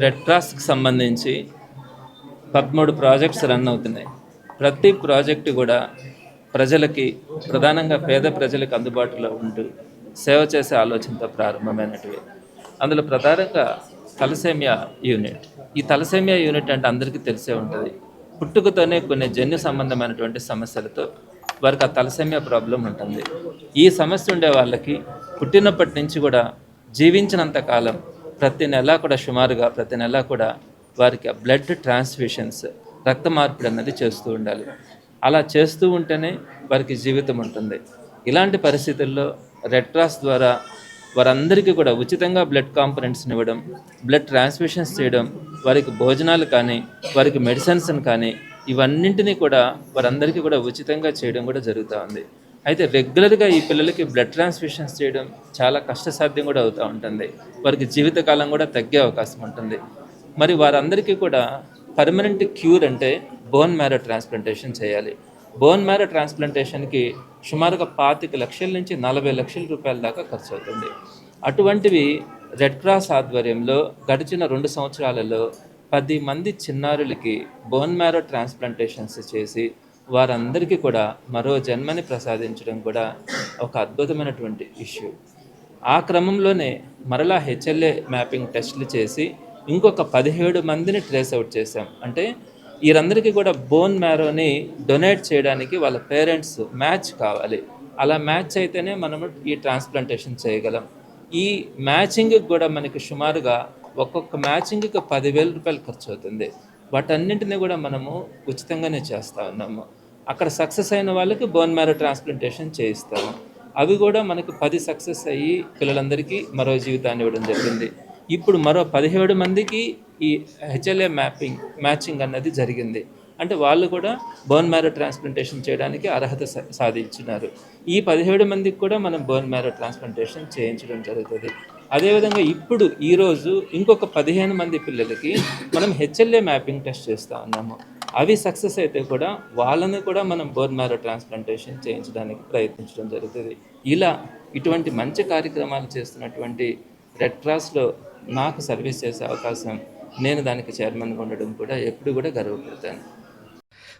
Red క్రాస్కి సంబంధించి పదమూడు projects run అవుతున్నాయి. ప్రతి ప్రాజెక్టు కూడా ప్రజలకి ప్రధానంగా పేద ప్రజలకు అందుబాటులో ఉంటూ సేవ చేసే ఆలోచనతో ప్రారంభమైనటివి. అందులో ప్రధానంగా తలసేమియా యూనిట్. ఈ తలసేమియా యూనిట్ అంటే అందరికీ తెలిసే ఉంటుంది. పుట్టుకతోనే కొన్ని జన్యు సంబంధమైనటువంటి సమస్యలతో వారికి ఆ తలసేమియా ప్రాబ్లం ఉంటుంది. ఈ సమస్య ఉండే వాళ్ళకి పుట్టినప్పటి నుంచి కూడా జీవించినంత కాలం ప్రతి నెల కూడా సుమారుగా ప్రతి నెల కూడా వారికి బ్లడ్ ట్రాన్స్ఫ్యూషన్స్ రక్త మార్పిడి అన్నది చేస్తూ ఉండాలి. అలా చేస్తూ ఉంటేనే వారికి జీవితం ఉంటుంది. ఇలాంటి పరిస్థితుల్లో రెడ్ క్రాస్ ద్వారా వారందరికీ కూడా ఉచితంగా బ్లడ్ కాంపనెంట్స్ని ఇవ్వడం బ్లడ్ ట్రాన్స్ఫ్యూషన్స్ చేయడం వారికి భోజనాలు కానీ వారికి మెడిసిన్స్ కానీ ఇవన్నింటినీ కూడా వారందరికీ కూడా ఉచితంగా చేయడం కూడా జరుగుతూ ఉంది. అయితే రెగ్యులర్గా ఈ పిల్లలకి బ్లడ్ ట్రాన్స్ఫ్యూషన్స్ చేయడం చాలా కష్టసాధ్యం కూడా అవుతూ ఉంటుంది. వారికి జీవితకాలం కూడా తగ్గే అవకాశం ఉంటుంది. మరి వారందరికీ కూడా పర్మనెంట్ క్యూర్ అంటే బోన్ మ్యారో ట్రాన్స్ప్లాంటేషన్ చేయాలి. బోన్ మ్యారో ట్రాన్స్ప్లాంటేషన్కి సుమారుగా పాతిక లక్షల నుంచి నలభై లక్షల రూపాయల దాకా ఖర్చు అవుతుంది. అటువంటివి రెడ్ క్రాస్ ఆధ్వర్యంలో గడిచిన రెండు సంవత్సరాలలో పది మంది చిన్నారులకి బోన్ మ్యారో ట్రాన్స్ప్లాంటేషన్స్ చేసి వారందరికీ కూడా మరో జన్మని ప్రసాదించడం కూడా ఒక అద్భుతమైనటువంటి ఇష్యూ. ఆ క్రమంలోనే మరలా హెచ్ఎల్ఏ మ్యాపింగ్ టెస్టులు చేసి ఇంకొక పదిహేడు మందిని ట్రేస్ అవుట్ చేశాం. అంటే వీరందరికీ కూడా బోన్ మ్యారోని డొనేట్ చేయడానికి వాళ్ళ పేరెంట్స్ మ్యాచ్ కావాలి. అలా మ్యాచ్ అయితేనే మనము ఈ ట్రాన్స్ప్లాంటేషన్ చేయగలం. ఈ మ్యాచింగ్కి కూడా మనకి సుమారుగా ఒక్కొక్క మ్యాచింగ్కి పదివేల రూపాయలు ఖర్చు అవుతుంది. వాటన్నింటినీ కూడా మనము ఉచితంగానే చేస్తూ ఉన్నాము. అక్కడ సక్సెస్ అయిన వాళ్ళకి బోన్ మ్యారో ట్రాన్స్ప్లాంటేషన్ చేయిస్తాము. అవి కూడా మనకు పది సక్సెస్ అయ్యి పిల్లలందరికీ మరో జీవితాన్ని ఇవ్వడం జరిగింది. ఇప్పుడు మరో పదిహేడు మందికి ఈ హెచ్ఎల్ఏ మ్యాపింగ్ మ్యాచింగ్ అన్నది జరిగింది. అంటే వాళ్ళు కూడా బోన్ మ్యారో ట్రాన్స్ప్లాంటేషన్ చేయడానికి అర్హత సా- సాధించినారు. ఈ పదిహేడు మందికి కూడా మనం బోన్ మ్యారో ట్రాన్స్ప్లాంటేషన్ చేయించడం జరుగుతుంది. అదేవిధంగా ఇప్పుడు ఈరోజు ఇంకొక పదిహేను మంది పిల్లలకి మనం హెచ్ఎల్ఏ మ్యాపింగ్ టెస్ట్ చేస్తూ ఉన్నాము. అవి సక్సెస్ అయితే కూడా వాళ్ళని కూడా మనం బోన్ మ్యారో ట్రాన్స్ప్లాంటేషన్ చేయించడానికి ప్రయత్నించడం జరుగుతుంది. ఇలా ఇటువంటి మంచి కార్యక్రమాలు చేస్తున్నటువంటి రెడ్ క్రాస్లో నాకు సర్వీస్ చేసే అవకాశం నేను దానికి చైర్మన్గా ఉండడం కూడా ఎప్పుడు కూడా గర్వపడతాను.